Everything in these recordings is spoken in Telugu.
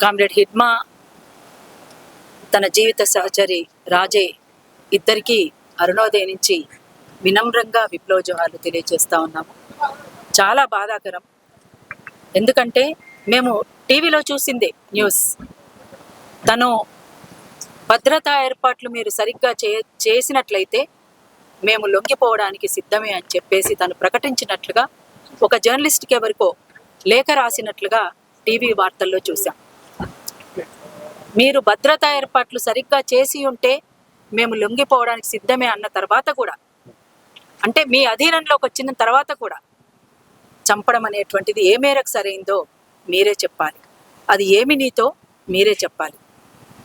కామ్రేడ్ హిడ్మా తన జీవిత సహచరి రాజే ఇద్దరికీ అరుణోదయ నుంచి వినమ్రంగా విప్లవ జోహార్లు తెలియజేస్తూ ఉన్నాము. చాలా బాధాకరం. ఎందుకంటే మేము టీవీలో చూసిందే న్యూస్. తను భద్రతా ఏర్పాట్లు మీరు సరిగ్గా చే చేసినట్లయితే మేము లొంగిపోవడానికి సిద్ధమే అని చెప్పేసి తను ప్రకటించినట్లుగా ఒక జర్నలిస్ట్కి ఎవరికో లేఖ రాసినట్లుగా టీవీ వార్తల్లో చూసాం మీరు భద్రతా ఏర్పాట్లు సరిగ్గా చేసి ఉంటే మేము లొంగిపోవడానికి సిద్ధమే అన్న తర్వాత కూడా. అంటే మీ అధీనంలోకి వచ్చిన తర్వాత కూడా చంపడం అనేటువంటిది ఏ మేరకు సరైందో మీరే చెప్పాలి. అది ఏమి నీతో మీరే చెప్పాలి.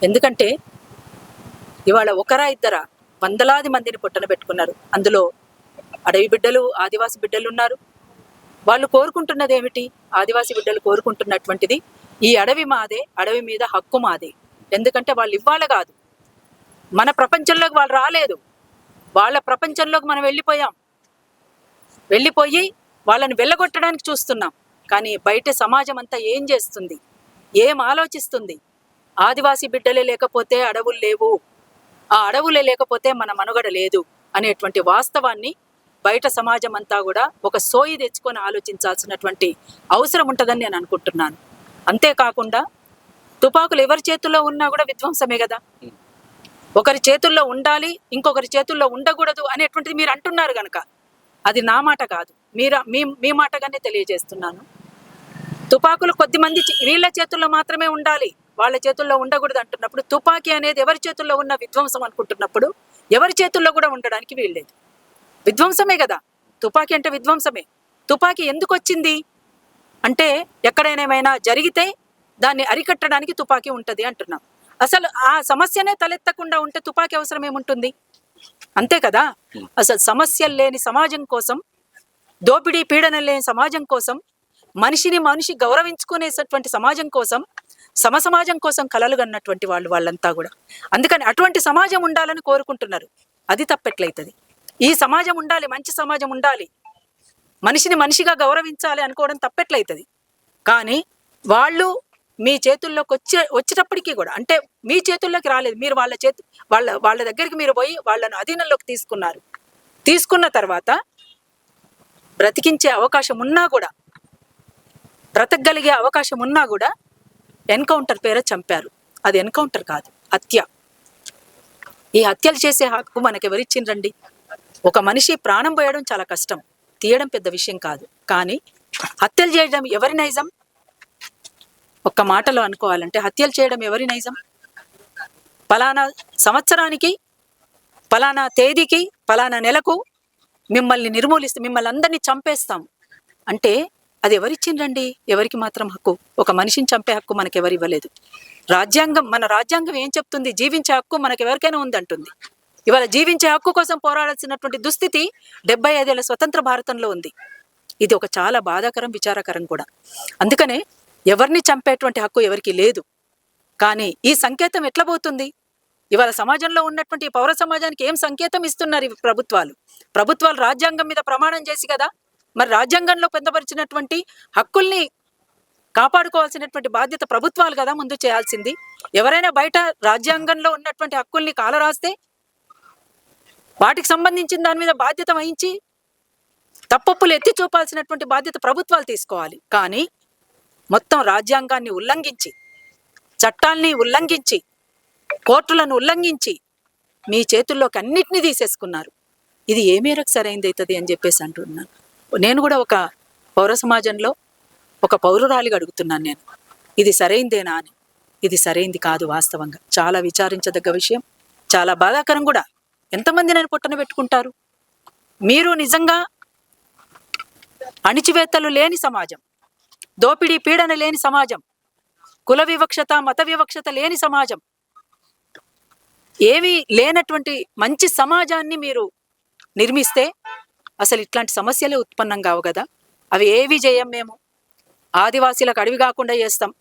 ఎందుకంటే ఇవాళ ఒకరా ఇద్దరా వందలాది మందిని పుట్టన పెట్టుకున్నారు. అందులో అడవి బిడ్డలు ఆదివాసి బిడ్డలు ఉన్నారు. వాళ్ళు కోరుకుంటున్నది ఏమిటి ఆదివాసి బిడ్డలు కోరుకుంటున్నటువంటిది ఈ అడవి మాదే అడవి మీద హక్కు మాదే. ఎందుకంటే వాళ్ళు ఇవ్వాలి కాదు. మన ప్రపంచంలోకి వాళ్ళు రాలేదు. వాళ్ళ ప్రపంచంలోకి మనం వెళ్ళిపోయాం. వెళ్ళిపోయి వాళ్ళని వెళ్ళగొట్టడానికి చూస్తున్నాం. కానీ బయట సమాజం అంతా ఏం చేస్తుంది? ఏం ఆలోచిస్తుంది? ఆదివాసీ బిడ్డలే లేకపోతే అడవులు లేవు. ఆ అడవులే లేకపోతే మన మనుగడ లేదు అనేటువంటి వాస్తవాన్ని బయట సమాజం అంతా కూడా ఒక సోయి తెచ్చుకొని ఆలోచించాల్సినటువంటి అవసరం ఉంటుందని నేను అనుకుంటున్నాను. అంతేకాకుండా తుపాకులు ఎవరి చేతుల్లో ఉన్నా కూడా విధ్వంసమే కదా. ఒకరి చేతుల్లో ఉండాలి ఇంకొకరి చేతుల్లో ఉండకూడదు అనేటువంటిది మీరు అంటున్నారు కనుక అది నా మాట కాదు. మీరు మీ మీ మాటగానే తెలియజేస్తున్నాను. తుపాకులు కొద్దిమంది మంది వీళ్ళ చేతుల్లో మాత్రమే ఉండాలి వాళ్ళ చేతుల్లో ఉండకూడదు అంటున్నప్పుడు తుపాకీ అనేది ఎవరి చేతుల్లో ఉన్న విధ్వంసం అనుకుంటున్నప్పుడు ఎవరి చేతుల్లో కూడా ఉండడానికి వీల్లేదు. విధ్వంసమే కదా. తుపాకీ అంటే విధ్వంసమే. తుపాకీ ఎందుకు వచ్చింది అంటే ఎక్కడైనా ఏమైనా జరిగితే దాన్ని అరికట్టడానికి తుపాకీ ఉంటుంది అంటున్నాం. అసలు ఆ సమస్యనే తలెత్తకుండా ఉంటే తుపాకీ అవసరం ఏముంటుంది? అంతే కదా? అసలు సమస్యలు లేని సమాజం కోసం దోపిడీ పీడన లేని సమాజం కోసం మనిషిని మనిషి గౌరవించుకునేటటువంటి సమాజం కోసం సమ సమాజం కోసం కలలు కన్నటువంటి వాళ్ళు వాళ్ళంతా కూడా. అందుకని అటువంటి సమాజం ఉండాలని కోరుకుంటున్నారు. అది తప్పెట్లయితుంది. ఈ సమాజం ఉండాలి మంచి సమాజం ఉండాలి. మనిషిని మనిషిగా గౌరవించాలి అనుకోవడం తప్పెట్లయితుంది. కానీ వాళ్ళు మీ చేతుల్లోకి వచ్చే వచ్చేటప్పటికీ కూడా అంటే మీ చేతుల్లోకి రాలేదు మీరు వాళ్ళ చేతి వాళ్ళ వాళ్ళ దగ్గరికి మీరు పోయి వాళ్ళను అధీనంలోకి తీసుకున్నారు. తీసుకున్న తర్వాత బ్రతికించే అవకాశం ఉన్నా కూడా బ్రతకగలిగే అవకాశం ఉన్నా కూడా ఎన్కౌంటర్ పేర చంపారు. అది ఎన్కౌంటర్ కాదు హత్య. ఈ హత్యలు చేసే హక్కు మనకు ఎవరిచ్చిండ్రండి? ఒక మనిషి ప్రాణం పోయడం చాలా కష్టం తీయడం పెద్ద విషయం కాదు. కానీ హత్యలు చేయడం ఎవరి నైజం? ఒక్క మాటలో అనుకోవాలంటే హత్యలు చేయడం ఎవరి నైజం? పలానా సంవత్సరానికి పలానా తేదీకి పలానా నెలకు మిమ్మల్ని నిర్మూలిస్తే మిమ్మల్ని అందరినీ చంపేస్తాం. అంటే అది ఎవరిచ్చిండ్రండి? ఎవరికి మాత్రం హక్కు? ఒక మనిషిని చంపే హక్కు మనకు ఎవరు ఇవ్వలేదు. రాజ్యాంగం మన రాజ్యాంగం ఏం చెప్తుంది? జీవించే హక్కు మనకు ఎవరికైనా ఉందంటుంది. ఇవాళ జీవించే హక్కు కోసం పోరాడాల్సినటువంటి దుస్థితి డెబ్బై ఐదేళ్ళ స్వతంత్ర భారతంలో ఉంది. ఇది ఒక చాలా బాధాకరం విచారకరం కూడా. అందుకనే ఎవరిని చంపేటువంటి హక్కు ఎవరికి లేదు. కానీ ఈ సంకేతం ఎట్లా పోతుంది? ఇవాళ సమాజంలో ఉన్నటువంటి పౌర సమాజానికి ఏం సంకేతం ఇస్తున్నారు ఈ ప్రభుత్వాలు? ప్రభుత్వాలు రాజ్యాంగం మీద ప్రమాణం చేసి కదా? మరి రాజ్యాంగంలో పొందపరిచినటువంటి హక్కుల్ని కాపాడుకోవాల్సినటువంటి బాధ్యత ప్రభుత్వాలు కదా ముందు చేయాల్సింది? ఎవరైనా బయట రాజ్యాంగంలో ఉన్నటువంటి హక్కుల్ని కాలరాస్తే వాటికి సంబంధించిన దాని మీద బాధ్యత వహించి తప్పప్పులు ఎత్తి చూపాల్సినటువంటి బాధ్యత ప్రభుత్వాలు తీసుకోవాలి. కానీ మొత్తం రాజ్యాంగాన్ని ఉల్లంఘించి చట్టాల్ని ఉల్లంఘించి కోర్టులను ఉల్లంఘించి మీ చేతుల్లోకి అన్నిటినీ తీసేసుకున్నారు. ఇది ఏ మేరకు సరైంది అవుతుంది అని చెప్పేసి అంటున్నాను. నేను కూడా ఒక పౌర సమాజంలో ఒక పౌరురాలిగా అడుగుతున్నాను నేను. ఇది సరైందేనా అని. ఇది సరైంది కాదు వాస్తవంగా. చాలా విచారించదగ్గ విషయం. చాలా బాధాకరం కూడా. ఎంతమంది నేను పుట్టన పెట్టుకుంటారు? మీరు నిజంగా అణిచివేత్తలు లేని సమాజం. దోపిడీ పీడన లేని సమాజం కుల వివక్షత మత వివక్షత లేని సమాజం. ఏవి లేనటువంటి మంచి సమాజాన్ని మీరు నిర్మిస్తే అసలు ఇట్లాంటి సమస్యలే ఉత్పన్నం కావు కదా. అవి ఏవి చేయం మేము? ఆదివాసీలకు అడవి కాకుండా చేస్తాం.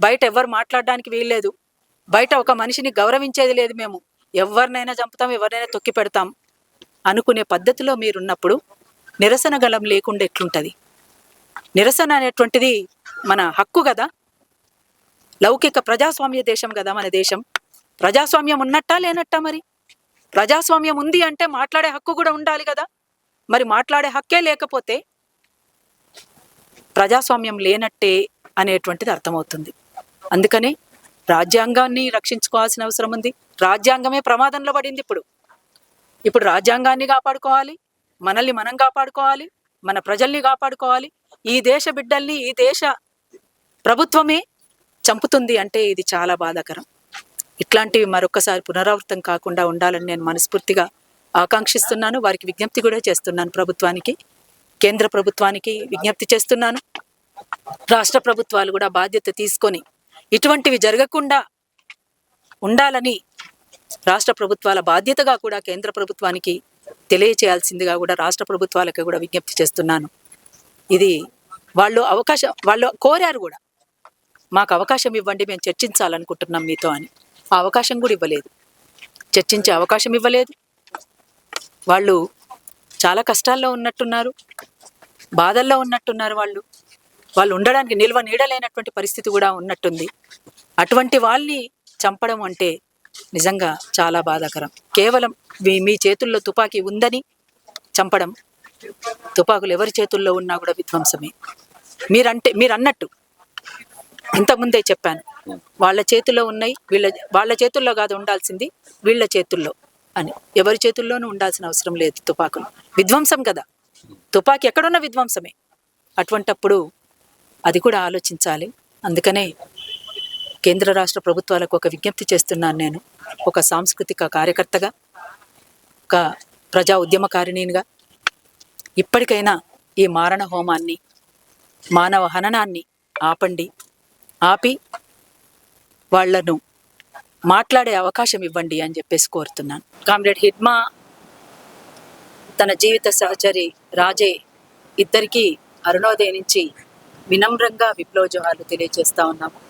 బయట ఎవరు మాట్లాడడానికి వీల్లేదు. బయట ఒక మనిషిని గౌరవించేది లేదు మేము. ఎవరినైనా చంపుతాం ఎవరినైనా తొక్కి పెడతాం అనుకునే పద్ధతిలో మీరున్నప్పుడు నిరసన గలం లేకుండా ఎట్లుంటుంది? నిరసన అనేటువంటిది మన హక్కు కదా? లౌకిక ప్రజాస్వామ్య దేశం కదా మన దేశం? ప్రజాస్వామ్యం ఉన్నట్టా లేనట్టా మరి? ప్రజాస్వామ్యం ఉంది అంటే మాట్లాడే హక్కు కూడా ఉండాలి కదా? మరి మాట్లాడే హక్కే లేకపోతే ప్రజాస్వామ్యం లేనట్టే అనేటువంటిది అర్థమవుతుంది. అందుకని రాజ్యాంగాన్ని రక్షించుకోవాల్సిన అవసరం ఉంది. రాజ్యాంగమే ప్రమాదంలో పడింది ఇప్పుడు. ఇప్పుడు రాజ్యాంగాన్ని కాపాడుకోవాలి మనల్ని మనం కాపాడుకోవాలి మన ప్రజల్ని కాపాడుకోవాలి. ఈ దేశ బిడ్డల్ని ఈ దేశ ప్రభుత్వమే చంపుతుంది అంటే ఇది చాలా బాధాకరం. ఇట్లాంటివి మరొకసారి పునరావృతం కాకుండా ఉండాలని నేను మనస్ఫూర్తిగా ఆకాంక్షిస్తున్నాను. వారికి విజ్ఞప్తి కూడా చేస్తున్నాను ప్రభుత్వానికి. కేంద్ర ప్రభుత్వానికి విజ్ఞప్తి చేస్తున్నాను. రాష్ట్ర ప్రభుత్వాలు కూడా బాధ్యత తీసుకొని ఇటువంటివి జరగకుండా ఉండాలని రాష్ట్ర ప్రభుత్వాల బాధ్యతగా కూడా కేంద్ర ప్రభుత్వానికి తెలియచేయాల్సిందిగా కూడా రాష్ట్ర ప్రభుత్వాలకు కూడా విజ్ఞప్తి చేస్తున్నాను. ఇది వాళ్ళు అవకాశం వాళ్ళు కోరారు కూడా. మాకు అవకాశం ఇవ్వండి మేము చర్చించాలనుకుంటున్నాం మీతో అని. ఆ అవకాశం కూడా ఇవ్వలేదు. చర్చించే అవకాశం ఇవ్వలేదు. వాళ్ళు చాలా కష్టాల్లో ఉన్నట్టున్నారు. బాధల్లో ఉన్నట్టున్నారు వాళ్ళు. వాళ్ళు ఉండడానికి నిల్వ నీడలేనటువంటి పరిస్థితి కూడా ఉన్నట్టుంది. అటువంటి వాళ్ళని చంపడం అంటే నిజంగా చాలా బాధాకరం. కేవలం మీ మీ చేతుల్లో తుపాకీ ఉందని చంపడం తుపాకులు ఎవరి చేతుల్లో ఉన్నా కూడా విధ్వంసమే. మీరంటే మీరు అన్నట్టు ఇంతకుముందే చెప్పాను. వాళ్ళ చేతుల్లో ఉన్నాయి వీళ్ళ వాళ్ళ చేతుల్లో కాదు ఉండాల్సింది వీళ్ళ చేతుల్లో అని. ఎవరి చేతుల్లోనూ ఉండాల్సిన అవసరం లేదు తుపాకులు. విధ్వంసం కదా. తుపాకీ ఎక్కడున్న విధ్వంసమే. అటువంటప్పుడు అది కూడా ఆలోచించాలి. అందుకనే కేంద్ర రాష్ట్ర ప్రభుత్వాలకు ఒక విజ్ఞప్తి చేస్తున్నాను నేను. ఒక సాంస్కృతిక కార్యకర్తగా ఒక ప్రజా ఉద్యమకారిణిగా ఇప్పటికైనా ఈ మారణ హోమాన్ని మానవ హననాన్ని ఆపండి ఆపి వాళ్ళను మాట్లాడే అవకాశం ఇవ్వండి అని చెప్పేసి కోరుతున్నాను. కామ్రేడ్ హిడ్మా తన జీవిత సహచరి రాజే ఇద్దరికీ అరుణోదయ నుంచి వినమ్రంగా విప్లవ జోహార్లు తెలియజేస్తా ఉన్నాము.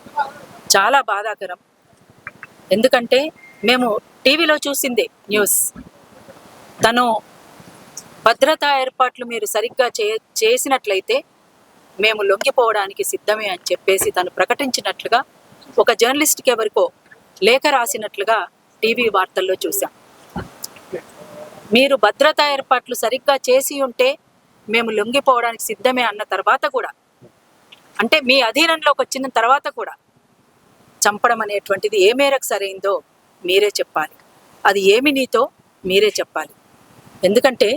చాలా బాధాకరం. ఎందుకంటే మేము టీవీలో చూసిందే న్యూస్. తను భద్రతా ఏర్పాట్లు మీరు సరిగ్గా చే చేసినట్లయితే మేము లొంగిపోవడానికి సిద్ధమే అని చెప్పేసి తను ప్రకటించినట్లుగా ఒక జర్నలిస్ట్కి ఎవరికో లేఖ రాసినట్లుగా టీవీ వార్తల్లో చూసాం మీరు భద్రతా ఏర్పాట్లు సరిగ్గా చేసి ఉంటే మేము లొంగిపోవడానికి సిద్ధమే అన్న తర్వాత కూడా అంటే మీ అధీనంలోకి వచ్చిన తర్వాత కూడా చంపడం అనేటువంటిది ఏ మేరకు సరైందో మీరే చెప్పాలి. అది ఏమి నీతో మీరే చెప్పాలి. ఎందుకంటే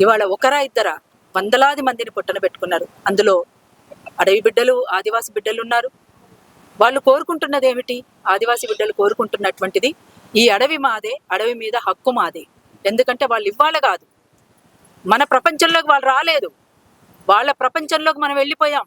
ఇవాళ ఒకరా ఇద్దరా వందలాది మందిని పుట్టన పెట్టుకున్నారు. అందులో అడవి బిడ్డలు ఆదివాసి బిడ్డలు ఉన్నారు. వాళ్ళు కోరుకుంటున్నది ఏమిటి? ఆదివాసి బిడ్డలు కోరుకుంటున్నటువంటిది ఈ అడవి మాదే అడవి మీద హక్కు మాదే. ఎందుకంటే వాళ్ళు ఇవ్వాలి కాదు. మన ప్రపంచంలోకి వాళ్ళు రాలేదు. వాళ్ళ ప్రపంచంలోకి మనం వెళ్ళిపోయాం.